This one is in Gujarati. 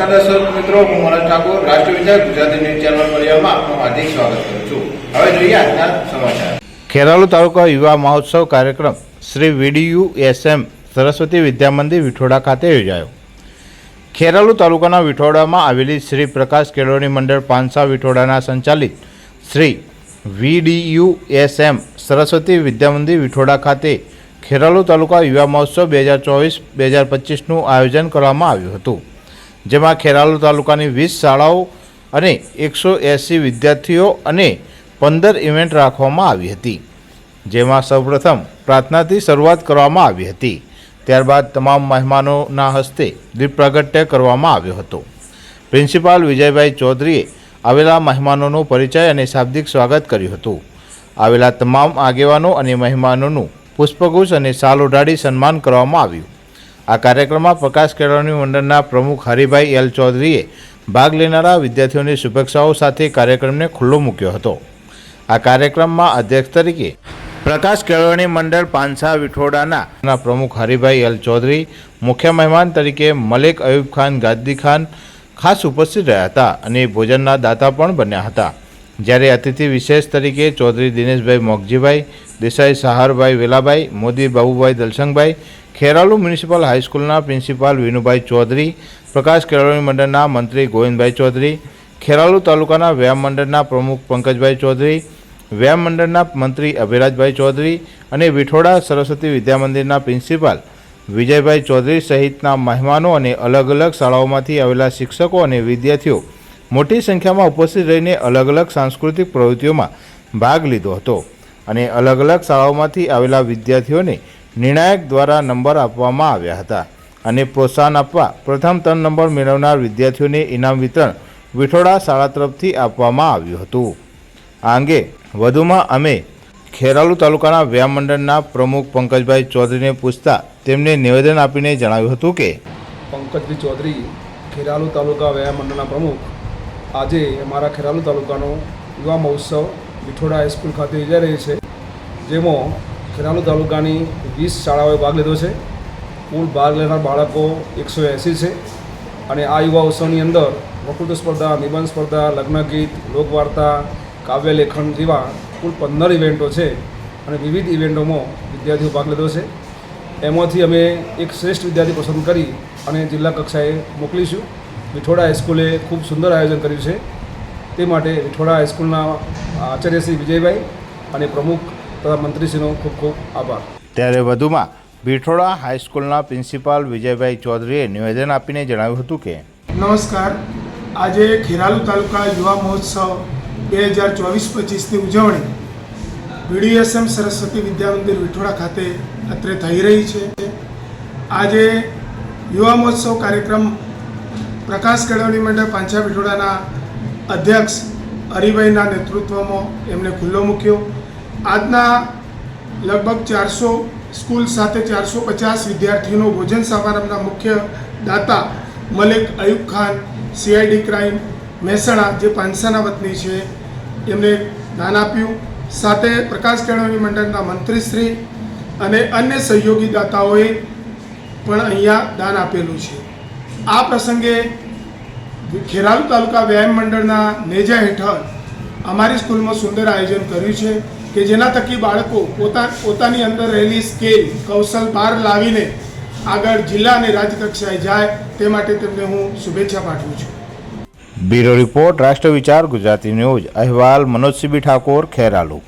દર્શક મિત્રો, હું મનોજ ઠાકોર, રાષ્ટ્રીય વિચાર ગુજરાતી ન્યૂઝ ચેનલ પરિવારમાં આપનું હાર્દિક સ્વાગત કરું છું. હવે જોઈએ આજના સમાચાર. ખેરાલુ તાલુકા યુવા મહોત્સવ કાર્યક્રમ શ્રી વીડીયુ એસએમ સરસ્વતી વિદ્યામંદિર વિઠોડા ખાતે યોજાયો. ખેરાલુ તાલુકાના વિઠોડામાં આવેલી શ્રી પ્રકાશ કેળવણી મંડળ પાંચસા વિઠોડાના સંચાલિત શ્રી વીડીયુ એસએમ સરસ્વતી વિદ્યામંદિર વિઠોડા ખાતે ખેરાલુ તાલુકા યુવા મહોત્સવ બે હજાર ચોવીસ બે હજાર પચીસનું આયોજન કરવામાં આવ્યું હતું. જેમાં ખેરાલુ તાલુકાની વીસ શાળાઓ અને એકસો એંસી વિદ્યાર્થીઓ અને પંદર ઇવેન્ટ રાખવામાં આવી હતી, જેમાં સૌપ્રથમ પ્રાર્થનાથી શરૂઆત કરવામાં આવી હતી. ત્યારબાદ તમામ મહેમાનોના હસ્તે દીપ પ્રાગટ્ય કરવામાં આવ્યો હતો. પ્રિન્સિપાલ વિજયભાઈ ચૌધરીએ આવેલા મહેમાનોનો પરિચય અને શાબ્દિક સ્વાગત કર્યું હતું. આવેલા તમામ આગેવાનો અને મહેમાનોનું પુષ્પગુચ્છ અને શાલ ઓઢાડી સન્માન કરવામાં આવ્યું. આ કાર્યક્રમમાં પ્રકાશ કેળવણી મંડળના પ્રમુખ હરિભાઈ એલ ચૌધરીએ ભાગ લેનારા વિદ્યાર્થીઓની શુભેચ્છાઓ સાથે કાર્યક્રમને ખુલ્લો મૂક્યો હતો. આ કાર્યક્રમમાં અધ્યક્ષ તરીકે પ્રકાશ કેળવણી મંડળ પાનસા વિઠોડાના પ્રમુખ હરિભાઈ એલ ચૌધરી, મુખ્ય મહેમાન તરીકે મલેક અયુબ ખાન ગાદી ખાન ખાસ ઉપસ્થિત રહ્યા હતા અને ભોજનના દાતા પણ બન્યા હતા. જ્યારે અતિથિ વિશેષ તરીકે ચૌધરી દિનેશભાઈ મોગજીભાઈ, દેસાઈ સહારભાઈ વેલાભાઈ, મોદી બાબુભાઈ દલસંગભાઈ, ખેરાલુ મ્યુનિસિપલ હાઈસ્કૂલના પ્રિન્સિપાલ વિનુભાઈ ચૌધરી, પ્રકાશ કેળવણી મંડળના મંત્રી ગોવિંદભાઈ ચૌધરી, ખેરાલુ તાલુકાના વ્યાયામ મંડળના પ્રમુખ પંકજભાઈ ચૌધરી, વ્યાયામ મંડળના મંત્રી અભિરાજભાઈ ચૌધરી અને વિઠોડા સરસ્વતી વિદ્યામંદિરના પ્રિન્સિપાલ વિજયભાઈ ચૌધરી સહિતના મહેમાનો અને અલગ અલગ શાળાઓમાંથી આવેલા શિક્ષકો અને વિદ્યાર્થીઓ મોટી સંખ્યામાં ઉપસ્થિત રહીને અલગ અલગ સાંસ્કૃતિક પ્રવૃત્તિઓમાં ભાગ લીધો હતો અને અલગ અલગ શાળાઓમાંથી આવેલા વિદ્યાર્થીઓને નિર્ણાયક દ્વારા નંબર આપવામાં આવ્યા હતા અને પ્રોત્સાહન આપવા પ્રથમ ત્રણ નંબર મેળવનાર વિદ્યાર્થીઓને ઇનામ વિતરણ વિઠોડા શાળા તરફથી આપવામાં આવ્યું હતું. આ અંગે વધુમાં અમે ખેરાલુ તાલુકાના વ્યાયામ મંડળના પ્રમુખ પંકજભાઈ ચૌધરીને પૂછતા તેમને નિવેદન આપીને જણાવ્યું હતું કે પંકજભાઈ ચૌધરી ખેરાલુ તાલુકા વ્યાયામ મંડળના પ્રમુખ આજે અમારા ખેરાલુ તાલુકાનો યુવા મહોત્સવ વિઠોડા હાઈસ્કૂલ ખાતે યોજાઈ રહી છે, જેમાં ખેરાલુ તાલુકાની વીસ શાળાઓએ ભાગ લીધો છે. કુલ ભાગ લેનાર બાળકો એકસો એંસી છે અને આ યુવા ઉત્સવની અંદર વકૃત્વ સ્પર્ધા, નિબંધ સ્પર્ધા, લગ્ન ગીત, લોકવાર્તા, કાવ્ય લેખન જેવા કુલ પંદર ઇવેન્ટો છે અને વિવિધ ઇવેન્ટોમાં વિદ્યાર્થીઓ ભાગ લીધો છે. એમાંથી અમે એક શ્રેષ્ઠ વિદ્યાર્થી પસંદ કરી અને જિલ્લા કક્ષાએ મોકલીશું. વિઠોડા હાઈસ્કૂલે ખૂબ સુંદર આયોજન કર્યું છે. તે માટે વિઠોડા હાઈસ્કૂલના આચાર્ય શ્રી વિજયભાઈ અને પ્રમુખ તથા મંત્રીશ્રીનો ખૂબ ખૂબ આભાર. ત્યારે વધુમાં વિઠોડા હાઈસ્કૂલના પ્રિન્સિપાલ વિજયભાઈ ચૌધરીએ નિવેદન આપીને જણાવ્યું હતું કે નમસ્કાર. આજે ખેરાલુ તાલુકા યુવા મહોત્સવ બે હજાર ચોવીસ પચીસની ઉજવણી બીડીએસએમ સરસ્વતી વિદ્યા મંદિર વિઠોડા ખાતે અત્રે થઈ રહી છે. આજે યુવા મહોત્સવ કાર્યક્રમ પ્રકાશ કેળવણી મંડળ પાંચા વિઠોડાના અધ્યક્ષ હરિભાઈના નેતૃત્વમાં એમને ખુલ્લો મૂક્યો. આજના લગભગ ચારસો સ્કૂલ સાથે ચારસો પચાસ વિદ્યાર્થીઓનો ભોજન સમારંભના મુખ્ય દાતા મલિક અયુબ ખાન, સીઆઈડી ક્રાઇમ, મહેસાણા જે પાંસાના વતની છે, એમને દાન આપ્યું. સાથે પ્રકાશ કેળવણી મંડળના મંત્રીશ્રી અને અન્ય સહયોગી દાતાઓએ પણ અહીંયા દાન આપેલું છે. આ પ્રસંગે ખેરાલુ તાલુકા વ્યાયામ મંડળના નેજા હેઠળ અમારી સ્કૂલમાં સુંદર આયોજન કર્યું છે કે જેના થકી બાળકો પોતા, પોતાની અંદર રહેલી સ્કેલ, કૌશલ બહાર લાવીને આગળ જિલ્લા અને રાજ્ય કક્ષાએ જાય તે માટે તેમને હું શુભેચ્છા પાઠવું છું. બ્યુરો રિપોર્ટ રાષ્ટ્ર વિચાર ગુજરાતી ન્યૂઝ. અહેવાલ મનોજ સિબી ઠાકોર, ખેરાલુ.